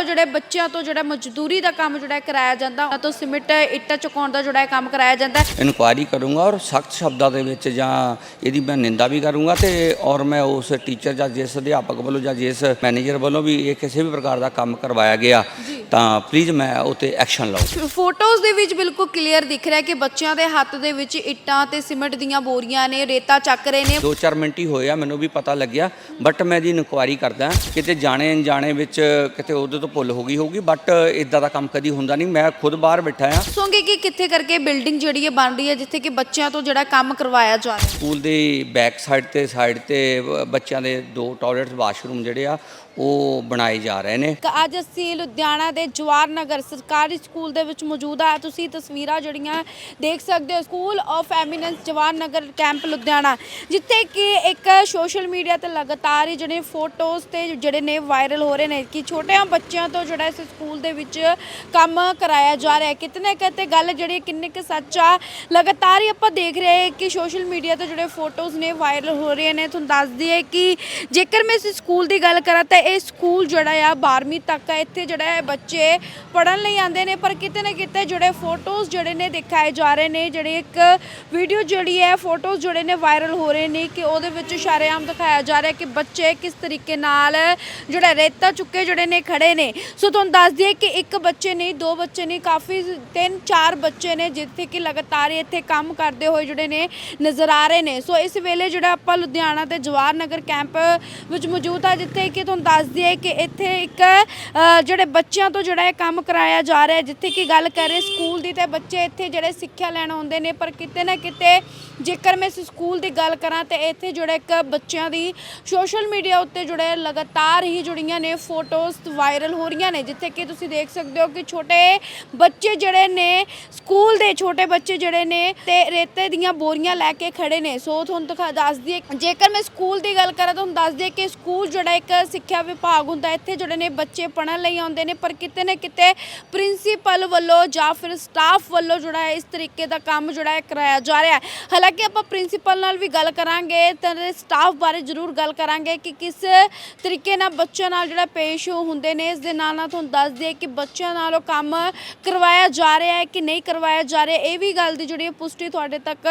ਵੱਲੋਂ ਜਿਹੜੇ ਬੱਚਿਆਂ ਤੋਂ ਜਿਹੜਾ ਮਜ਼ਦੂਰੀ ਦਾ ਕੰਮ ਜਿਹੜਾ ਕਰਾਇਆ ਜਾਂਦਾ ਉਹਨਾਂ ਤੋਂ ਸਿਮਟ ਇੱਟਾਂ ਚੁਕਾਉਣ ਦਾ ਜਿਹੜਾ ਕੰਮ ਕਰਾਇਆ ਜਾਂਦਾ। ਇਨਕੁਆਇਰੀ ਕਰੂੰਗਾ ਔਰ ਸਖਤ ਸ਼ਬਦਾਂ ਦੇ ਵਿੱਚ ਜਾਂ ਇਹਦੀ ਮੈਂ ਨਿੰਦਾ ਵੀ ਕਰੂੰਗਾ ਤੇ ਔਰ ਮੈਂ ਉਸ ਟੀਚਰ ਜਾਂ ਜਿਸ ਅਧਿਆਪਕ ਵੱਲੋਂ ਜਾਂ ਜਿਸ ਮੈਨੇਜਰ ਵੱਲੋਂ ਵੀ ਇਹ ਕਿਸੇ ਵੀ ਪ੍ਰਕਾਰ ਦਾ ਕੰਮ ਕਰਵਾਇਆ ਗਿਆ ਤਾਂ ਪਲੀਜ਼ ਮੈਂ ਉਹ 'ਤੇ ਐਕਸ਼ਨ ਲਵਾਂ ਫੋਟੋਜ਼ ਦੇ ਵਿੱਚ ਬਿਲਕੁਲ ਕਲੀਅਰ ਦਿਖ ਰਿਹਾ ਕਿ ਬੱਚਿਆਂ ਦੇ ਹੱਥ ਦੇ ਵਿੱਚ ਇੱਟਾਂ ਤੇ ਸਿਮਟ ਦੀਆਂ ਬੋਰੀਆਂ ਨੇ ਰੇਤਾ ਚੱਕ ਰਹੇ ਨੇ। ਦੋ ਚਾਰ ਮਿੰਟ ਹੀ ਹੋਏ ਆ ਮੈਨੂੰ ਵੀ ਪਤਾ ਲੱਗਿਆ ਬਟ ਮੈਂ ਜੀ ਇਨਕੁਆਇਰੀ ਕਰਦਾ ਕਿਤੇ ਜਾਣੇ ਅਣਜਾਣੇ ਵਿੱਚ ਕਿਤੇ ਉਹਦੇ ਤੋਂ ਭੁੱਲ ਹੋ ਗਈ ਹੋਊਗੀ ਬਟ ਇਦਾਂ ਦਾ ਕੰਮ ਕਦੀ ਹੁੰਦਾ ਨਹੀਂ ਮੈਂ ਖੁਦ ਬਾਹਰ ਬੈਠਾ ਆ ਦੱਸੋਗੇ ਕਿ ਕਿੱਥੇ ਕਰਕੇ ਬਿਲਡਿੰਗ ਜਿਹੜੀ ਹੈ ਬਣ ਰਹੀ ਹੈ ਜਿੱਥੇ ਕਿ ਬੱਚਿਆਂ ਤੋਂ ਜਿਹੜਾ ਕੰਮ ਕਰਵਾਇਆ ਜਾ ਰਿਹਾ ਸਕੂਲ ਦੀ ਬੈਕ ਸਾਈਡ ਤੇ ਸਾਈਡ ਤੇ ਬੱਚਿਆਂ ਦੇ ਦੋ ਟਾਇਲਟਸ ਵਾਸ਼ਰੂਮ ਜਿਹੜੇ ਆ ਉਹ ਬਣਾਏ ਜਾ ਰਹੇ ਨੇ। ਅੱਜ ਅਸੀਂ ਲੁਧਿਆਣਾ ਦੇ ਜਵਾਰ ਨਗਰ ਸਰਕਾਰੀ ਸਕੂਲ ਦੇ ਵਿੱਚ ਮੌਜੂਦ ਆ। ਤੁਸੀਂ ਤਸਵੀਰਾਂ ਜਿਹੜੀਆਂ ਦੇਖ ਸਕਦੇ ਹੋ, school of eminence Jawahar Nagar camp Ludhiana, ਜਿੱਥੇ ਕਿ ਇੱਕ ਸੋਸ਼ਲ ਮੀਡੀਆ ਤੇ ਲਗਾਤਾਰ ਹੀ ਜਿਹੜੇ ਫੋਟੋਜ਼ ਤੇ ਜਿਹੜੇ ਨੇ ਵਾਇਰਲ ਹੋ ਰਹੇ ਨੇ ਕਿ ਛੋਟਿਆਂ ਬੱਚਿਆਂ ਤੋਂ ਜਿਹੜਾ ਇਸ ਸਕੂਲ ਦੇ ਵਿੱਚ ਕੰਮ ਕਰਾਇਆ ਜਾ ਰਿਹਾ ਹੈ। ਕਿਤਨੇ ਕਿਤੇ ਗੱਲ ਜਿਹੜੀ ਕਿੰਨੇ ਕੁ ਸੱਚ ਆ। ਲਗਾਤਾਰ ਹੀ ਆਪਾਂ ਦੇਖ ਰਹੇ ਹਾਂ ਕਿ ਸੋਸ਼ਲ ਮੀਡੀਆ ਤੇ ਜਿਹੜੇ ਫੋਟੋਜ਼ ਨੇ ਵਾਇਰਲ ਹੋ ਰਹੇ ਨੇ। ਤੁਹਾਨੂੰ ਦੱਸ ਦਈਏ ਕਿ ਜੇਕਰ ਮੈਂ ਇਸ ਸਕੂਲ ਦੀ ਗੱਲ ਕਰਾਂ ਤਾਂ ਇਹ ਸਕੂਲ ਜਿਹੜਾ ਆ 12ਵੀਂ ਤੱਕ ਆ, ਇੱਥੇ ਜਿਹੜਾ ਹੈ ਬੱਚੇ ਪੜਨ ਲਈ ਆਉਂਦੇ ਨੇ, ਪਰ ਕਿਤੇ ਨਾ ਕਿਤੇ ਜਿਹੜੇ ਫੋਟੋਜ਼ ਜਿਹੜੇ ਨੇ ਦਿਖਾਏ ਜਾ ਰਹੇ ਨੇ, ਜਿਹੜੇ ਇੱਕ ਵੀਡੀਓ ਜਿਹੜੀ ਹੈ ਫੋਟੋਜ਼ ਜਿਹੜੇ ਨੇ ਵਾਇਰਲ ਹੋ ਰਹੇ ਨੇ ਕਿ ਉਹਦੇ ਵਿੱਚ ਸ਼ਰੇਆਮ ਦਿਖਾਇਆ ਜਾ ਰਿਹਾ ਕਿ ਬੱਚੇ ਕਿਸ ਤਰੀਕੇ ਨਾਲ ਜਿਹੜਾ ਰੇਤਾ ਚੁੱਕੇ ਜਿਹੜੇ ਨੇ ਖੜੇ ਨੇ। ਸੋ ਤੁਹਾਨੂੰ ਦੱਸ ਦਈਏ ਕਿ ਇੱਕ ਬੱਚੇ ਨਹੀਂ, ਦੋ ਬੱਚੇ ਨਹੀਂ, ਕਾਫੀ ਤਿੰਨ ਚਾਰ ਬੱਚੇ ਨੇ ਜਿੱਥੇ ਕਿ ਲਗਾਤਾਰ ਹੀ ਇੱਥੇ ਕੰਮ ਕਰਦੇ ਹੋਏ ਜਿਹੜੇ ਨੇ ਨਜ਼ਰ ਆ ਰਹੇ ਨੇ। ਸੋ ਇਸ ਵੇਲੇ ਜਿਹੜਾ ਆਪਾਂ ਲੁਧਿਆਣਾ ਤੇ ਜਵਾਹਰ ਨਗਰ ਕੈਂਪ ਵਿੱਚ ਮੌਜੂਦ ਆ, ਜਿੱਥੇ ਕਿ ਤੁਹਾਨੂੰ ਦੱਸ ਦਈਏ ਕਿ ਇੱਥੇ ਇੱਕ ਅ, ਜਿਹੜੇ ਬੱਚਿਆਂ ਤੋਂ ਜਿਹੜਾ ਇਹ ਕੰਮ ਕਰਾਇਆ ਜਾ ਰਿਹਾ ਹੈ ਜਿੱਥੇ ਕਿ ਗੱਲ ਕਰੇ ਸਕੂਲ ਦੀ ਤੇ ਬੱਚੇ ਇੱਥੇ ਜਿਹੜੇ ਸਿੱਖਿਆ ਲੈਣ ਆਉਂਦੇ ਨੇ ਪਰ ਕਿਤੇ ਨਾ ਕਿਤੇ ਜੇਕਰ ਮੈਂ ਇਸ ਸਕੂਲ ਦੀ ਗੱਲ ਕਰਾਂ ਤੇ ਇੱਥੇ ਜਿਹੜਾ ਇੱਕ ਬੱਚਿਆਂ ਦੀ ਸੋਸ਼ਲ ਮੀਡੀਆ ਉੱਤੇ ਜਿਹੜੇ ਲਗਾਤਾਰ ਹੀ ਜੁੜੀਆਂ ਨੇ ਫੋਟੋਜ਼ ਵਾਇਰਲ ਹੋ ਰਹੀਆਂ ਨੇ ਜਿੱਥੇ ਕਿ ਤੁਸੀਂ ਦੇਖ ਸਕਦੇ ਹੋ ਕਿ ਛੋਟੇ ਬੱਚੇ ਜਿਹੜੇ ਨੇ ਸਕੂਲ ਦੇ ਛੋਟੇ ਬੱਚੇ ਜਿਹੜੇ ਨੇ ਤੇ ਰੇਤੇ ਦੀਆਂ ਬੋਰੀਆਂ ਲੈ ਕੇ ਖੜੇ ਨੇ। ਸੋ ਤੁਹਾਨੂੰ ਦਿਖਾ ਦੱਸ ਦਈਏ ਜੇਕਰ ਮੈਂ ਸਕੂਲ ਦੀ ਗੱਲ ਕਰਾਂ ਤਾਂ ਤੁਹਾਨੂੰ ਦੱਸ ਦਈਏ ਕਿ ਸਕੂਲ ਜਿਹੜਾ ਇੱਕ ਸਿੱਖਿਆ ਵਿਭਾਗ ਹੁੰਦਾ ਇੱਥੇ ਜਿਹੜੇ ਨੇ ਬੱਚੇ ਪੜ੍ਹਨ ਲਈ ਆਉਂਦੇ ਨੇ, ਪਰ ਕਿਤੇ ਨਾ ਕਿਤੇ ਪ੍ਰਿੰਸੀਪਲ ਵੱਲੋਂ ਜਾਂ ਫਿਰ ਸਟਾਫ ਵੱਲੋਂ ਜਿਹੜਾ ਹੈ, ਇਸ ਤਰੀਕੇ ਦਾ ਕੰਮ ਜਿਹੜਾ ਹੈ ਕਰਾਇਆ ਜਾ ਰਿਹਾ ਹੈ। ਹਾਲਾਂਕਿ ਆਪਾਂ ਪ੍ਰਿੰਸੀਪਲ ਨਾਲ ਵੀ ਗੱਲ ਕਰਾਂਗੇ, ਤਾਂ ਸਟਾਫ ਬਾਰੇ ਜ਼ਰੂਰ ਗੱਲ ਕਰਾਂਗੇ ਕਿ ਕਿਸ ਤਰੀਕੇ ਨਾਲ ਬੱਚਿਆਂ ਨਾਲ ਜਿਹੜਾ ਪੇਸ਼ ਹੁੰਦੇ ਨੇ, ਇਸ ਦੇ ਨਾਲ ਨਾਲ ਤੁਹਾਨੂੰ ਦੱਸ ਦਈਏ ਕਿ ਬੱਚਿਆਂ ਨਾਲ ਉਹ ਕੰਮ ਕਰਵਾਇਆ ਜਾ ਰਿਹਾ ਹੈ ਕਿ ਨਹੀਂ ਕਰਵਾਇਆ ਜਾ ਰਿਹਾ। ਇਹ ਵੀ ਗੱਲ ਦੀ ਜਿਹੜੀ ਹੈ ਪੁਸ਼ਟੀ ਤੁਹਾਡੇ ਤੱਕ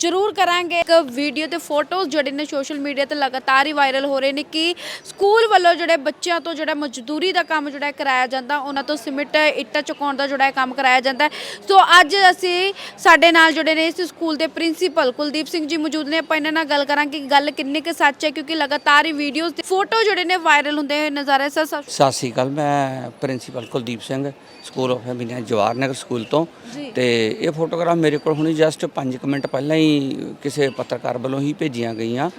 ਜ਼ਰੂਰ ਕਰਾਂਗੇ। ਇੱਕ ਵੀਡੀਓ ਤੇ ਫੋਟੋਜ਼ ਜਿਹੜੇ ਨੇ ਸੋਸ਼ਲ ਮੀਡੀਆ ਤੇ ਲਗਾਤਾਰ ਹੀ ਵਾਇਰਲ ਹੋ ਰਹੇ ਨੇ ਕਿ ਸਕੂਲ ਵੱਲੋਂ ਜਿਹੜੇ ਬੱਚਿਆਂ ਤੋਂ ਜਿਹੜਾ ਮਜ਼ਦੂਰੀ ਦਾ ਕੰਮ ਜਿਹੜਾ ਕਰਾਇਆ ਜਾਂਦਾ ਉਹਨਾਂ ਤੋਂ ਸਿਮਟ ਇੱਟਾਂ ਚੁਕਾਉਣ ਦਾ ਜਿਹੜਾ ਕੰਮ ਕਰਾਇਆ ਜਾਂਦਾ। ਸੋ ਅੱਜ ਅਸੀਂ ਸਾਡੇ ਨਾਲ ਜਿਹੜੇ ਨੇ ਇਸ ਸਕੂਲ ਦੇ ਪ੍ਰਿੰਸੀਪਲ ਕੁਲਦੀਪ ਸਿੰਘ ਜੀ ਮੌਜੂਦ ਨੇ ਆਪਾਂ ਇਹਨਾਂ ਨਾਲ ਗੱਲ ਕਰਾਂਗੇ ਕਿ ਗੱਲ ਕਿੰਨੀ ਕੁ ਸੱਚ ਹੈ ਕਿਉਂਕਿ ਲਗਾਤਾਰ ਹੀ ਵੀਡੀਓਜ਼ ਤੇ ਫੋਟੋ ਜਿਹੜੇ ਨੇ ਵਾਇਰਲ ਹੁੰਦੇ ਹੋਏ ਨਜ਼ਰ ਆ ਰਹੇ ਸਰ ਸਤਿ ਸ੍ਰੀ ਅਕਾਲ ਮੈਂ principal Kuldeep Singh school of eminence Jawahar Nagar school ਤੋਂ। ਤੇ ਇਹ ਫੋਟੋਗ੍ਰਾਫ ਮੇਰੇ ਕੋਲ ਹੁਣੀ ਜਸਟ 5 ਮਿੰਟ ਪਹਿਲਾਂ ਹੀ ਕਿਸੇ ਪੱਤਰਕਾਰ ਵੱਲੋਂ ਹੀ ਭੇਜੀਆਂ ਗਈਆਂ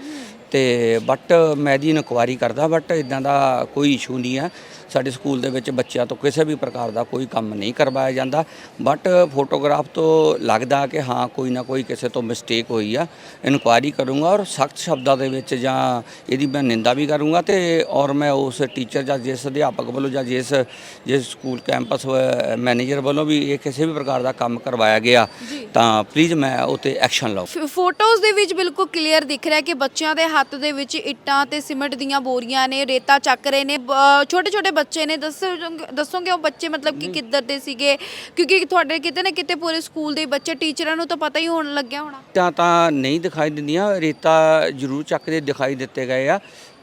ਤੇ ਬਟ ਮੈਂ ਦੀ ਇਨਕੁਆਇਰੀ ਕਰਦਾ ਬਟ ਇਦਾਂ ਦਾ ਕੋਈ ਇਸ਼ੂ ਨਹੀਂ ਹੈ। ਸਾਡੇ ਸਕੂਲ ਦੇ ਵਿੱਚ ਬੱਚਿਆਂ ਤੋਂ ਕਿਸੇ ਵੀ ਪ੍ਰਕਾਰ ਦਾ ਕੋਈ ਕੰਮ ਨਹੀਂ ਕਰਵਾਇਆ ਜਾਂਦਾ। ਬਟ ਫੋਟੋਗ੍ਰਾਫ ਤੋਂ ਲੱਗਦਾ ਕਿ ਹਾਂ ਕੋਈ ਨਾ ਕੋਈ ਕਿਸੇ ਤੋਂ ਮਿਸਟੇਕ ਹੋਈ ਆ ਇਨਕੁਆਇਰੀ ਕਰੂੰਗਾ ਔਰ ਸਖਤ ਸ਼ਬਦਾਂ ਦੇ ਵਿੱਚ ਜਾਂ ਇਹਦੀ ਮੈਂ ਨਿੰਦਾ ਵੀ ਕਰੂੰਗਾ ਤੇ ਔਰ ਮੈਂ ਉਸ ਟੀਚਰ ਜਾਂ ਜਿਸ ਅਧਿਆਪਕ ਵੱਲੋਂ ਜਾਂ ਜਿਸ ਜਿਸ ਸਕੂਲ ਕੈਂਪਸ ਮੈਨੇਜਰ ਵੱਲੋਂ ਵੀ ਇਹ ਕਿਸੇ ਵੀ ਪ੍ਰਕਾਰ ਦਾ ਕੰਮ ਕਰਵਾਇਆ ਗਿਆ ਤਾਂ ਪਲੀਜ਼ ਮੈਂ ਉਹ 'ਤੇ ਐਕਸ਼ਨ ਲਵਾਂ ਫੋਟੋਜ਼ ਦੇ ਵਿੱਚ ਬਿਲਕੁਲ ਕਲੀਅਰ ਦਿਖ ਰਿਹਾ ਕਿ ਬੱਚਿਆਂ ਦੇ ਹੱਥ ਦੇ ਵਿੱਚ ਇੱਟਾਂ ਤੇ ਸਿਮਟ ਦੀਆਂ ਬੋਰੀਆਂ ਨੇ ਰੇਤਾ ਚੱਕ ਰਹੇ ਨੇ। ਛੋਟੇ ਛੋਟੇ ਬੱਚੇ ਨੇ ਦੱਸੋ ਦੱਸੋਗੇ ਉਹ ਬੱਚੇ ਮਤਲਬ ਕਿ ਕਿੱਧਰ ਦੇ ਸੀਗੇ? ਕਿਉਂਕਿ ਤੁਹਾਡੇ ਕਿਤੇ ਨਾ ਕਿਤੇ ਪੂਰੇ ਸਕੂਲ ਦੇ ਬੱਚੇ ਟੀਚਰਾਂ ਨੂੰ ਤਾਂ ਪਤਾ ਹੀ ਹੋਣ ਲੱਗਿਆ ਹੋਣਾ। ਤਾਂ ਤਾਂ ਨਹੀਂ ਦਿਖਾਈ ਦਿੰਦੀਆਂ ਰੇਤਾ ਜ਼ਰੂਰ ਚੱਕਦੇ ਦਿਖਾਈ ਦਿੱਤੇ ਗਏ ਆ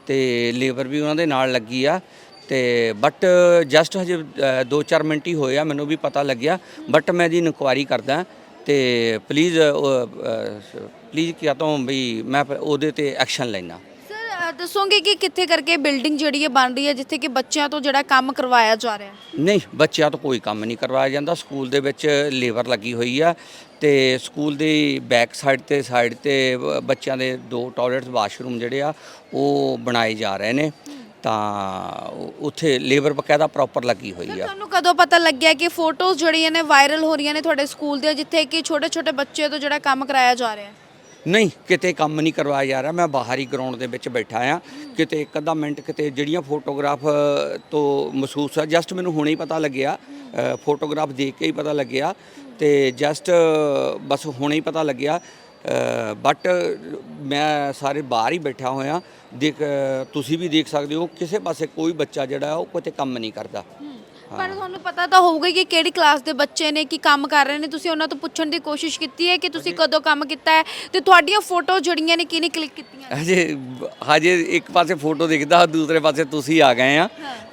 ਤੇ ਲੇਬਰ ਵੀ ਉਹਨਾਂ ਦੇ ਨਾਲ ਲੱਗੀ ਆ ਤੇ ਬਟ ਜਸਟ ਹਜੇ 2-4 ਮਿੰਟ ਹੀ ਹੋਏ ਆ ਮੈਨੂੰ ਵੀ ਪਤਾ ਲੱਗਿਆ। ਬਟ ਮੈਂ ਦੀ ਇਨਕੁਆਇਰੀ ਕਰਦਾ। ਤੇ ਪਲੀਜ਼ ਪਲੀਜ਼ ਕਿਹਾ ਤਾਂ ਵੀ ਮੈਂ ਉਹਦੇ ਤੇ ਐਕਸ਼ਨ ਲੈਣਾ ਸਰ ਦੱਸੋਗੇ ਕਿ ਕਿੱਥੇ ਕਰਕੇ ਬਿਲਡਿੰਗ ਜਿਹੜੀ ਹੈ ਬਣ ਰਹੀ ਹੈ ਜਿੱਥੇ ਕਿ ਬੱਚਿਆਂ ਤੋਂ ਜਿਹੜਾ ਕੰਮ ਕਰਵਾਇਆ ਜਾ ਰਿਹਾ ਹੈ? ਨਹੀਂ ਬੱਚਿਆਂ ਤੋਂ ਕੋਈ ਕੰਮ ਨਹੀਂ ਕਰਵਾਇਆ ਜਾਂਦਾ। ਸਕੂਲ ਦੇ ਵਿੱਚ ਲੇਬਰ ਲੱਗੀ ਹੋਈ ਆ ਤੇ ਸਕੂਲ ਦੀ ਬੈਕ ਸਾਈਡ ਤੇ ਸਾਈਡ ਤੇ ਬੱਚਿਆਂ ਦੇ ਦੋ ਟਾਇਲਟਸ ਵਾਸ਼ਰੂਮ ਜਿਹੜੇ ਆ ਉਹ ਬਣਾਏ ਜਾ ਰਹੇ ਨੇ। ਤਾਂ ਉੱਥੇ ਲੇਬਰ ਬਕਾਇਦਾ ਪ੍ਰੋਪਰ ਲੱਗੀ ਹੋਈ ਆ। ਤੁਹਾਨੂੰ ਕਦੋਂ ਪਤਾ ਲੱਗਿਆ ਕਿ ਫੋਟੋਜ਼ ਜਿਹੜੀਆਂ ਨੇ ਵਾਇਰਲ ਹੋ ਰਹੀਆਂ ਨੇ ਤੁਹਾਡੇ ਸਕੂਲ ਦੀਆਂ ਜਿੱਥੇ ਕਿ ਛੋਟੇ ਛੋਟੇ ਬੱਚੇ ਤੋਂ ਜਿਹੜਾ ਕੰਮ ਕਰਾਇਆ ਜਾ ਰਿਹਾ ਹੈ? ਨਹੀਂ ਕਿਤੇ ਕੰਮ ਨਹੀਂ ਕਰਵਾਇਆ ਜਾ ਰਿਹਾ। ਮੈਂ ਬਾਹਰੀ ਗਰਾਊਂਡ ਦੇ ਵਿੱਚ ਬੈਠਾ ਆ। ਕਿਤੇ ਇੱਕ ਅੱਧਾ ਮਿੰਟ ਕਿਤੇ ਜਿਹੜੀਆਂ ਫੋਟੋਗ੍ਰਾਫ ਤੋਂ ਮਹਿਸੂਸ ਆ। ਜਸਟ ਮੈਨੂੰ ਹੁਣੇ ਹੀ ਪਤਾ ਲੱਗਿਆ। ਫੋਟੋਗ੍ਰਾਫ ਦੇਖ ਕੇ ਹੀ ਪਤਾ ਲੱਗਿਆ। ਤੇ ਜਸਟ ਬਸ ਹੁਣੇ ਹੀ ਪਤਾ ਲੱਗਿਆ। ਬਟ ਮੈਂ ਸਾਰੇ ਬਾਹਰ ਹੀ ਬੈਠਾ ਹੋਇਆ। ਦੇਖ ਤੁਸੀਂ ਵੀ ਦੇਖ ਸਕਦੇ ਹੋ ਕਿਸੇ ਪਾਸੇ ਕੋਈ ਬੱਚਾ ਜਿਹੜਾ ਉਹ ਕਿਤੇ ਕੰਮ ਨਹੀਂ ਕਰਦਾ। ਪਰ ਤੁਹਾਨੂੰ ਪਤਾ ਤਾਂ ਹੋਊਗਾ ਕਿ ਕਿਹੜੀ ਕਲਾਸ ਦੇ ਬੱਚੇ ਨੇ ਕੀ ਕੰਮ ਕਰ ਰਹੇ ਨੇ। ਤੁਸੀਂ ਉਹਨਾਂ ਤੋਂ ਪੁੱਛਣ ਦੀ ਕੋਸ਼ਿਸ਼ ਕੀਤੀ ਹੈ ਕਿ ਤੁਸੀਂ ਕਦੋਂ ਕੰਮ ਕੀਤਾ ਹੈ? ਤੇ ਤੁਹਾਡੀਆਂ ਫੋਟੋ ਜਿਹੜੀਆਂ ਨੇ ਕਿਹਨੇ ਕਲਿੱਕ ਕੀਤੀਆਂ ਹਜੇ ਹਜੇ ਇੱਕ ਪਾਸੇ ਫੋਟੋ ਦਿਖਦਾ ਦੂਸਰੇ ਪਾਸੇ ਤੁਸੀਂ ਆ ਗਏ ਆ।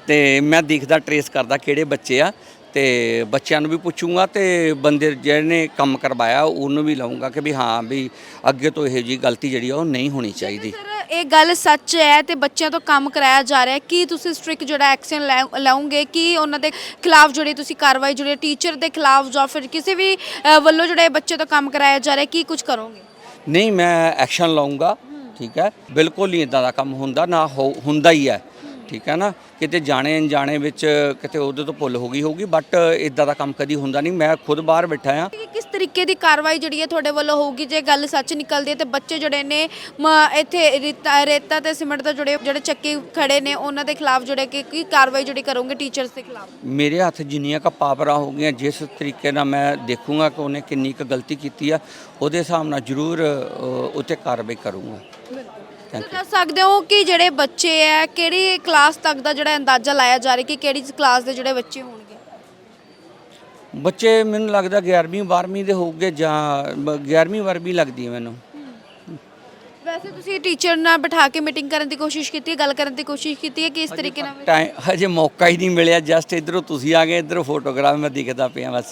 ਤੇ ਮੈਂ ਦੇਖਦਾ ਟਰੇਸ ਕਰਦਾ ਕਿਹੜੇ ਬੱਚੇ ਆ। ਤੇ ਬੱਚਿਆਂ ਨੂੰ ਵੀ ਪੁੱਛੂੰਗਾ ਤੇ ਬੰਦੇ ਜਿਹਨੇ ਕੰਮ ਕਰਵਾਇਆ ਉਹਨੂੰ ਵੀ ਲਾਉਂਗਾ ਕਿ ਵੀ ਹਾਂ ਵੀ ਅੱਗੇ ਤੋਂ ਇਹੋ ਜੀ ਗਲਤੀ ਜਿਹੜੀ ਆ ਉਹ ਨਹੀਂ ਹੋਣੀ ਚਾਹੀਦੀ। ਸਰ ਇਹ ਗੱਲ ਸੱਚ ਹੈ ਤੇ ਬੱਚਿਆਂ ਤੋਂ ਕੰਮ ਕਰਾਇਆ ਜਾ ਰਿਹਾ ਹੈ। ਕੀ ਤੁਸੀਂ ਸਟ੍ਰਿਕ ਜਿਹੜਾ ਐਕਸ਼ਨ ਲਾਉਂਗੇ? ਕਿ ਉਹਨਾਂ ਦੇ ਖਿਲਾਫ ਜਿਹੜੇ ਤੁਸੀਂ ਕਾਰਵਾਈ ਜਿਹੜੇ ਟੀਚਰ ਦੇ ਖਿਲਾਫ ਜਾਂ ਫਿਰ ਕਿਸੇ ਵੀ ਅ, ਵੱਲੋਂ ਜਿਹੜੇ ਬੱਚੇ ਤੋਂ ਕੰਮ ਕਰਾਇਆ ਜਾ ਰਿਹਾ ਕੀ ਕੁਝ ਕਰੋਗੇ? ਨਹੀਂ ਮੈਂ ਐਕਸ਼ਨ ਲਾਉਂਗਾ ਠੀਕ ਹੈ। ਬਿਲਕੁਲ ਨਹੀਂ ਇਦਾਂ ਦਾ ਕੰਮ ਹੁੰਦਾ ਨਾ ਹੋ- ਹੁੰਦਾ ਹੀ ਹੈ। ਠੀਕ ਹੈ ਨਾ? ਕਿਤੇ ਜਾਣੇ ਅਣਜਾਣੇ ਵਿੱਚ ਕਿਤੇ ਉਹਦੇ ਤੋਂ ਭੁੱਲ ਹੋ ਗਈ ਹੋਊਗੀ ਬਟ ਇਦਾਂ ਦਾ ਕੰਮ ਕਦੀ ਹੁੰਦਾ ਨਹੀਂ। ਮੈਂ ਖੁਦ ਬਾਹਰ ਬੈਠਾ ਆ ਕਿ ਕਿਸ ਤਰੀਕੇ ਦੀ ਕਾਰਵਾਈ ਜਿਹੜੀ ਹੈ ਤੁਹਾਡੇ ਵੱਲੋਂ ਹੋਊਗੀ? ਜੇ ਗੱਲ ਸੱਚ ਨਿਕਲਦੀ ਹੈ ਤੇ ਬੱਚੇ ਜਿਹੜੇ ਨੇ ਮ- ਇੱਥੇ ਰੇਤਾ ਰੇਤਾ ਤੇ ਸਿਮਟ ਦਾ ਜਿਹੜੇ ਜਿਹੜੇ ਚੱਕੇ ਖੜੇ ਨੇ ਉਹਨਾਂ ਦੇ ਖਿਲਾਫ ਜਿਹੜੇ ਕਿ ਕੀ ਕਾਰਵਾਈ ਜਿਹੜੀ ਕਰੋਗੇ ਟੀਚਰਸ ਦੇ ਖਿਲਾਫ? ਮੇਰੇ ਹੱਥ ਜਿੰਨੀਆਂ ਕ ਪਾਵਰਾਂ ਹੋ ਗਈਆਂ ਜਿਸ ਤਰੀਕੇ ਨਾਲ ਮੈਂ ਦੇਖੂੰਗਾ ਕਿ ਉਹਨੇ ਕਿੰਨੀ ਕੁ ਗਲਤੀ ਕੀਤੀ ਆ ਉਹਦੇ ਹਿਸਾਬ ਨਾਲ ਜ਼ਰੂਰ ਅ, ਉੱਤੇ ਕਾਰਵਾਈ ਕਰੂੰਗਾ। ਤੁਸੀਂ ਦੱਸ ਸਕਦੇ ਹੋ ਕਿ ਜਿਹੜੇ ਬੱਚੇ ਹੈ ਕਿਹੜੀ ਕਲਾਸ ਤੱਕ ਦਾ ਜਿਹੜਾ ਅੰਦਾਜ਼ਾ ਲਾਇਆ ਜਾ ਰਿਹਾ ਕਿ ਕਿਹੜੀ ਕਲਾਸ ਦੇ ਜਿਹੜੇ ਬੱਚੇ ਹੋਣਗੇ? ਬੱਚੇ ਮੈਨੂੰ ਲੱਗਦਾ 11ਵੀਂ 12ਵੀਂ ਦੇ ਹੋਊਗੇ ਜਾਂ 11ਵੀਂ 12ਵੀਂ ਲੱਗਦੀ ਹੈ ਮੈਨੂੰ। ਵੈਸੇ ਤੁਸੀਂ ਟੀਚਰ ਨਾਲ ਬਿਠਾ ਕੇ ਮੀਟਿੰਗ ਕਰਨ ਦੀ ਕੋਸ਼ਿਸ਼ ਕੀਤੀ ਹੈ ਗੱਲ ਕਰਨ ਦੀ ਕੋਸ਼ਿਸ਼ ਕੀਤੀ ਹੈ ਕਿ ਇਸ ਤਰੀਕੇ ਨਾਲ? ਟਾਈਮ ਹਜੇ ਮੌਕਾ ਹੀ ਨਹੀਂ ਮਿਲਿਆ ਜਸਟ ਇਧਰੋਂ ਤੁਸੀਂ ਆ ਗਏ ਇਧਰੋਂ ਫੋਟੋਗ੍ਰਾਫ ਮੈਂ ਦਿਖਦਾ ਪਿਆ ਬਸ।